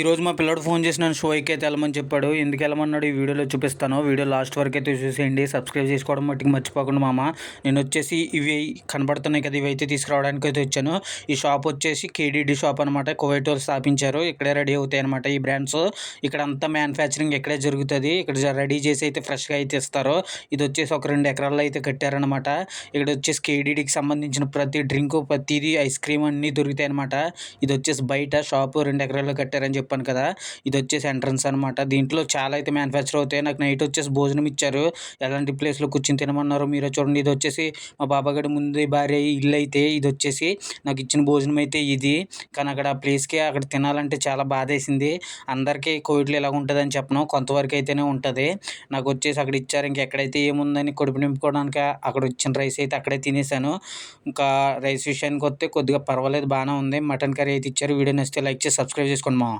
ఈరోజు మా పిల్లడు ఫోన్ చేసి నన్ను షోకి అయితే వెళ్ళమని చెప్పాడు. ఎందుకు వెళ్ళమన్నాడు ఈ వీడియోలో చూపిస్తాను. వీడియో లాస్ట్ వరకు అయితే చూసేయండి. సబ్స్క్రైబ్ చేసుకోవడం మట్టికి మర్చిపోకుండా మామ. నేను వచ్చేసి ఇవి కనబడుతున్నాయి కదా ఇవి అయితే తీసుకురావడానికి అయితే వచ్చాను. ఈ షాప్ వచ్చేసి కేడీడీ షాప్ అనమాట కువైట్ వాళ్ళు స్థాపించారు. ఇక్కడే రెడీ అవుతాయి అనమాట ఈ బ్రాండ్స్. ఇక్కడ అంతా మ్యానుఫ్యాక్చరింగ్ ఇక్కడే జరుగుతుంది. ఇక్కడ రెడీ చేసి అయితే ఫ్రెష్గా అయితే ఇస్తారు. ఇది వచ్చేసి ఒక రెండు ఎకరాల్లో అయితే కట్టారనమాట ఇక్కడ వచ్చేసి కేడీడీకి సంబంధించిన ప్రతి డ్రింక్ ప్రతిదీ ఐస్ క్రీమ్ అన్నీ దొరుకుతాయి అనమాట ఇది వచ్చేసి బయట షాపు రెండు ఎకరాల్లో కట్టారని చెప్పాను కదా ఇది వచ్చేసి ఎంట్రన్స్ అనమాట దీంట్లో చాలా అయితే మ్యానుఫ్యాక్చర్ అవుతాయి. నాకు నైట్ వచ్చేసి భోజనం ఇచ్చారు. ఎలాంటి ప్లేస్లో కూర్చొని తినమన్నారు మీరు చూడండి. ఇది వచ్చేసి మా బాబాగడి ముందు భార్య ఇల్లు అయితే ఇది వచ్చేసి నాకు ఇచ్చిన భోజనం అయితే ఇది. కానీ అక్కడ ఆ ప్లేస్కి అక్కడ తినాలంటే చాలా బాధ వేసింది అందరికీ కోవిడ్లో ఎలా ఉంటుందని చెప్పను. కొంతవరకు అయితేనే ఉంటుంది. నాకు వచ్చేసి అక్కడ ఇచ్చారు. ఇంకెక్కడైతే ఏముందని కడుపు నింపుకోవడానికి అక్కడ వచ్చిన రైస్ అయితే అక్కడే తినేసాను. ఇంకా రైస్ విషయానికి వస్తే కొద్దిగా పర్వాలేదు బాగానే ఉంది. మటన్ కర్రీ అయితే ఇచ్చారు. వీడియో నచ్చితే లైక్ చేసి సబ్స్క్రైబ్ చేసుకోండి మా.